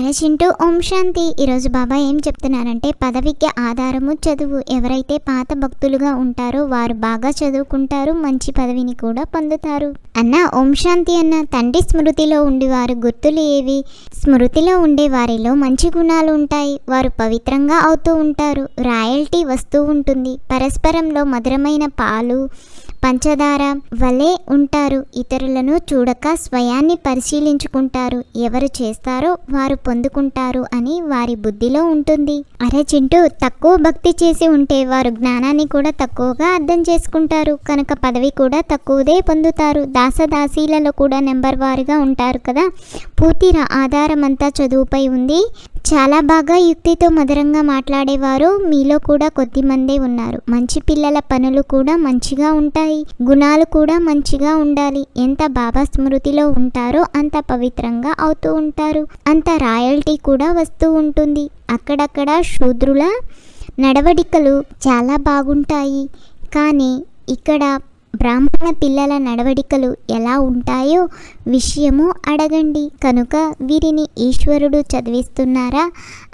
అరే చింటూ ఓం శాంతి. ఈరోజు బాబా ఏం చెప్తున్నారంటే పదవికి ఆధారము చదువు ఎవరైతే పాత భక్తులుగా ఉంటారో వారు బాగా చదువుకుంటారు మంచి పదవిని కూడా పొందుతారు. అన్న ఓం శాంతి అన్న తండ్రి స్మృతిలో ఉండి వారు గుర్తులు ఏవి? స్మృతిలో ఉండే వారిలో మంచి గుణాలు ఉంటాయి. వారు పవిత్రంగా అవుతూ ఉంటారు. రాయల్టీ వస్తూ ఉంటుంది. పరస్పరంలో మధురమైన పాలు పంచదార వలె ఉంటారు. ఇతరులను చూడక స్వయాన్ని పరిశీలించుకుంటారు. ఎవరు చేస్తారో వారు పొందుకుంటారు అని వారి బుద్ధిలో ఉంటుంది. అరే చింటూ తక్కువ భక్తి చేసి ఉంటే వారు జ్ఞానాన్ని కూడా తక్కువగా అర్థం చేసుకుంటారు. కనుక పదవి కూడా తక్కువదే పొందుతారు. దాసదాసీలలో కూడా నెంబర్ వారుగా ఉంటారు కదా. పూర్తి ఆధారమంతా ఆధారం అంతా చదువుపై ఉంది. చాలా బాగా యుక్తితో మధురంగా మాట్లాడేవారు. మీలో కూడా కొద్దిమందే ఉన్నారు. మంచి పిల్లల పనులు కూడా మంచిగా ఉంటాయి. గుణాలు కూడా మంచిగా ఉండాలి. ఎంత బాబా స్మృతిలో ఉంటారో అంత పవిత్రంగా అవుతూ ఉంటారు. అంత రాయల్టీ కూడా వస్తూ ఉంటుంది. అక్కడక్కడ శూద్రుల నడవడికలు చాలా బాగుంటాయి. కానీ ఇక్కడ బ్రాహ్మణ పిల్లల నడవడికలు ఎలా ఉంటాయో విషయము అడగండి. కనుక వీరిని ఈశ్వరుడు చదివిస్తున్నారా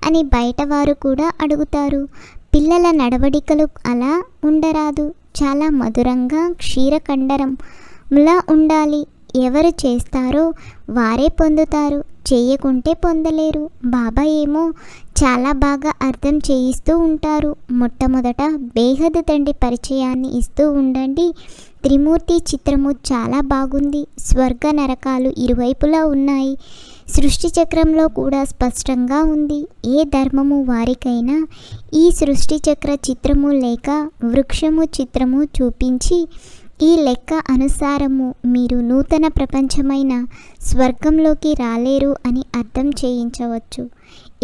అని బయటవారు కూడా అడుగుతారు. పిల్లల నడవడికలు అలా ఉండరాదు. చాలా మధురంగా క్షీరకండరంలా ఉండాలి. ఎవరు చేస్తారో వారే పొందుతారు. చేయకుంటే పొందలేరు. బాబా ఏమో చాలా బాగా అర్థం చేయిస్తూ ఉంటారు. మొట్టమొదట బేహద్ తండ్రి పరిచయాన్ని ఇస్తూ ఉండండి. త్రిమూర్తి చిత్రము చాలా బాగుంది. స్వర్గ నరకాలు ఇరువైపులా ఉన్నాయి. సృష్టి చక్రంలో కూడా స్పష్టంగా ఉంది. ఏ ధర్మము వారికైనా ఈ సృష్టి చక్ర చిత్రము లేక వృక్షము చిత్రము చూపించి ఈ లెక్క అనుసారము మీరు నూతన ప్రపంచమైన స్వర్గంలోకి రాలేరు అని అర్థం చేయించవచ్చు.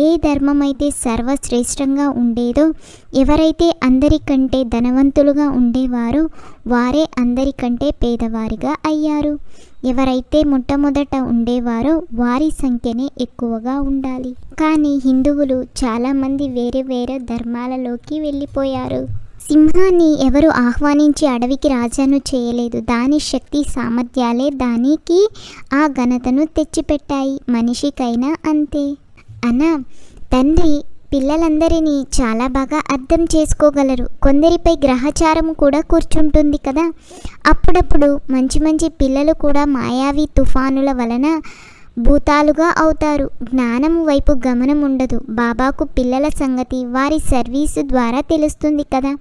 ఏ ధర్మమైతే సర్వశ్రేష్టంగా ఉండేదో ఎవరైతే అందరికంటే ధనవంతులుగా ఉండేవారో వారే అందరికంటే పేదవారిగా అయ్యారు. ఎవరైతే మొట్టమొదట ఉండేవారో వారి సంఖ్యనే ఎక్కువగా ఉండాలి. కానీ హిందువులు చాలామంది వేరే వేరే ధర్మాలలోకి వెళ్ళిపోయారు. సింహాన్ని ఎవరు ఆహ్వానించి అడవికి రాజాను చేయలేదు. దాని శక్తి సామర్థ్యాలే దానికి ఆ ఘనతను తెచ్చిపెట్టాయి. మనిషికైనా అంతే. అన్నా తండ్రి పిల్లలందరినీ చాలా బాగా అర్థం చేసుకోగలరు. కొందరిపై గ్రహచారం కూడా కూర్చుంటుంది కదా. అప్పుడప్పుడు మంచి మంచి పిల్లలు కూడా మాయావి తుఫానుల వలన భూతాలుగా అవుతారు. జ్ఞానము వైపు గమనం ఉండదు. బాబాకు పిల్లల సంగతి వారి సర్వీసు ద్వారా తెలుస్తుంది కదా.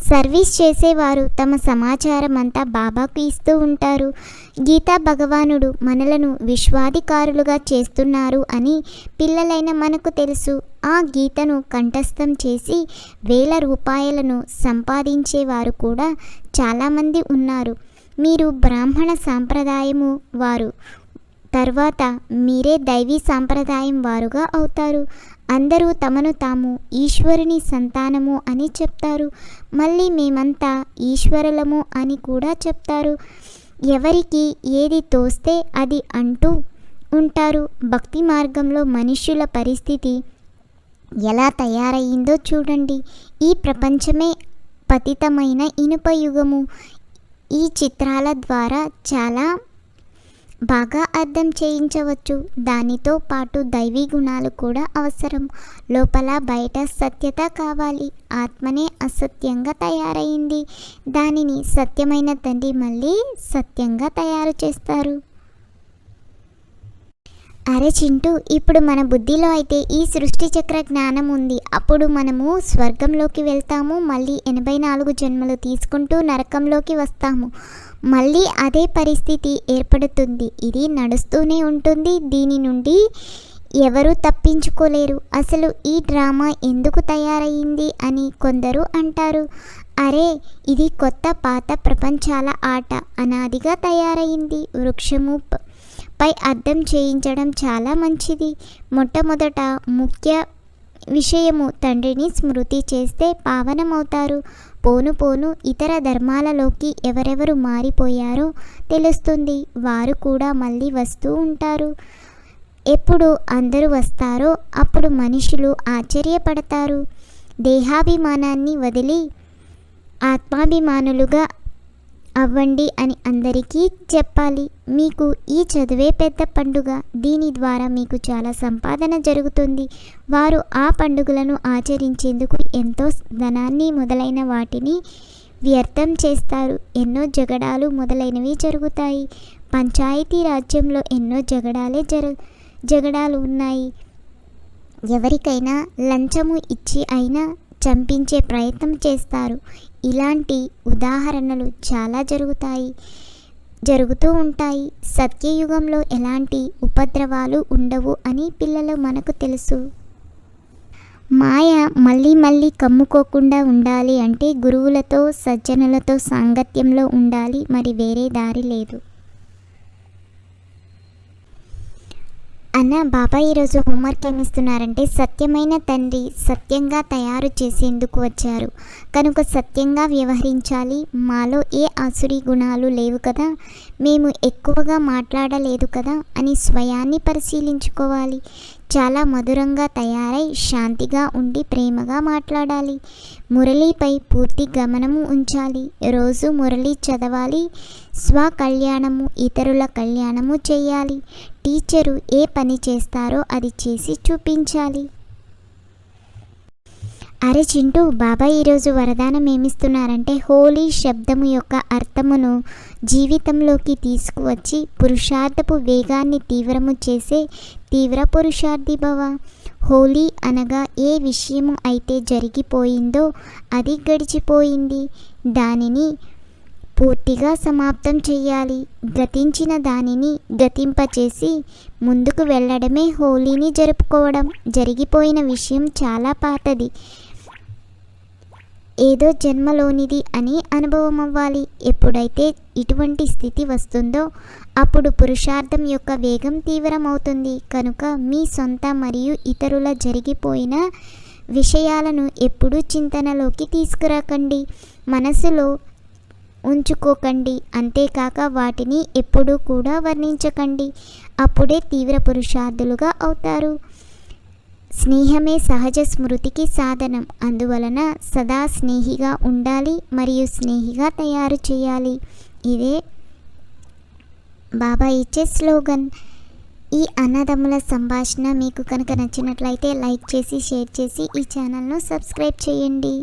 సర్వీస్ చేసేవారు తమ సమాచారం అంతా బాబాకు ఇస్తూ ఉంటారు. గీతా భగవానుడు మనలను విశ్వాధికారులుగా చేస్తున్నారు అని పిల్లలైన మనకు తెలుసు. ఆ గీతను కంఠస్థం చేసి వేల రూపాయలను సంపాదించేవారు కూడా చాలామంది ఉన్నారు. మీరు బ్రాహ్మణ సాంప్రదాయము వారు. తర్వాత మీరే దైవీ సాంప్రదాయం వారుగా అవుతారు. అందరూ తమను తాము ఈశ్వరుని సంతానము అని చెప్తారు. మళ్ళీ మేమంతా ఈశ్వరులము అని కూడా చెప్తారు. ఎవరికి ఏది తోస్తే అది అంటూ ఉంటారు. భక్తి మార్గంలో మనుష్యుల పరిస్థితి ఎలా తయారయ్యిందో చూడండి. ఈ ప్రపంచమే పతితమైన ఇనుప యుగము. ఈ చిత్రాల ద్వారా చాలా బాగా అర్థం చేయించవచ్చు. దానితో పాటు దైవీ గుణాలు కూడా అవసరం. లోపల బయట సత్యత కావాలి. ఆత్మనే అసత్యంగా తయారైంది. దానిని సత్యమైన తండ్రి మళ్ళీ సత్యంగా తయారు చేస్తారు. అరే చింటూ ఇప్పుడు మన బుద్ధిలో అయితే ఈ సృష్టి చక్ర జ్ఞానం ఉంది. అప్పుడు మనము స్వర్గంలోకి వెళ్తాము మళ్ళీ ఎనభై నాలుగు జన్మలు తీసుకుంటూ నరకంలోకి వస్తాము. మళ్ళీ అదే పరిస్థితి ఏర్పడుతుంది. ఇది నడుస్తూనే ఉంటుంది. దీని నుండి ఎవరు తప్పించుకోలేరు. అసలు ఈ డ్రామా ఎందుకు తయారయ్యింది అని కొందరు అంటారు. అరే ఇది కొత్త పాత ప్రపంచాల ఆట. అనాదిగా తయారైంది వృక్షము పై అర్థం చేయించడం చాలా మంచిది. మొట్టమొదట ముఖ్య విషయము తండ్రిని స్మృతి చేస్తే పావనమవుతారు. పోను పోను ఇతర ధర్మాలలోకి ఎవరెవరు మారిపోయారో తెలుస్తుంది. వారు కూడా మళ్ళీ వస్తూ ఉంటారు. ఎప్పుడు అందరూ వస్తారో అప్పుడు మనుషులు ఆశ్చర్యపడతారు. దేహాభిమానాన్ని వదిలి ఆత్మాభిమానులుగా అవ్వండి అని అందరికీ చెప్పాలి. మీకు ఈ చదువే పెద్ద పండుగ. దీని ద్వారా మీకు చాలా సంపాదన జరుగుతుంది. వారు ఆ పండుగలను ఆచరించేందుకు ఎంతో ధనాన్ని మొదలైన వాటిని వ్యర్థం చేస్తారు. ఎన్నో జగడాలు మొదలైనవి జరుగుతాయి. పంచాయతీ రాజ్యంలో ఎన్నో జగడాలే జరు జగడాలు ఉన్నాయి. ఎవరికైనా లంచము ఇచ్చి అయినా చంపించే ప్రయత్నం చేస్తారు. ఇలాంటి ఉదాహరణలు చాలా జరుగుతాయి జరుగుతూ ఉంటాయి. సత్యయుగంలో ఎలాంటి ఉపద్రవాలు ఉండవు అని పిల్లలు మనకు తెలుసు. మాయ మళ్ళీ మళ్ళీ కమ్ముకోకుండా ఉండాలి అంటే గురువులతో సజ్జనులతో సాంగత్యంలో ఉండాలి. మరి వేరే దారి లేదు. అన్న బాబాయ్ ఈరోజు హోంవర్క్ ఏమిస్తున్నారంటే సత్యమైన తండ్రి సత్యంగా తయారు చేసేందుకు వచ్చారు. కనుక సత్యంగా వ్యవహరించాలి. మాలో ఏ ఆసురి గుణాలు లేవు కదా? మేము ఎక్కువగా మాట్లాడలేదు కదా? అని స్వయాన్ని పరిశీలించుకోవాలి. చాలా మధురంగా తయారై శాంతిగా ఉండి ప్రేమగా మాట్లాడాలి. మురళిపై పూర్తి గమనము ఉంచాలి. రోజు మురళి చదవాలి. స్వ కళ్యాణము ఇతరుల కళ్యాణము చేయాలి. టీచరు ఏ పని చేస్తారో అది చేసి చూపించాలి. అరే చింటూ బాబాయ్ ఈరోజు వరదానం ఏమిస్తున్నారంటే హోలీ శబ్దము యొక్క అర్థమును జీవితంలోకి తీసుకువచ్చి పురుషార్థపు వేగాన్ని తీవ్రము చేసే తీవ్ర పురుషార్థి భవ. హోలీ అనగా ఏ విషయము అయితే జరిగిపోయిందో అది గడిచిపోయింది. దానిని పూర్తిగా సమాప్తం చేయాలి. గతించిన దానిని గతింపచేసి ముందుకు వెళ్ళడమే హోలీని జరుపుకోవడం. జరిగిపోయిన విషయం చాలా పాతది. ఏదో జన్మలోనిది అని అనుభవం అవ్వాలి ఎప్పుడైతే ఇటువంటి స్థితి వస్తుందో అప్పుడు పురుషార్థం యొక్క వేగం తీవ్రమవుతుంది. కనుక మీ సొంత మరియు ఇతరుల జరిగిపోయిన విషయాలను ఎప్పుడూ చింతనలోకి తీసుకురాకండి. మనసులో ఉంచుకోకండి. అంతేకాక వాటిని ఎప్పుడూ కూడా వర్ణించకండి. అప్పుడే తీవ్ర పురుషార్థులుగా అవుతారు. స్నేహమే సహజ స్మృతికి సాధనం. అందువలన సదా స్నేహిగా ఉండాలి మరియు స్నేహిగా తయారు చేయాలి. ఇదే బాబా ఇచ్చే స్లోగన్. ఈ అన్నదమ్ముల సంభాషణ మీకు కనుక నచ్చినట్లయితే లైక్ చేసి షేర్ చేసి ఈ ఛానల్ను సబ్స్క్రైబ్ చేయండి.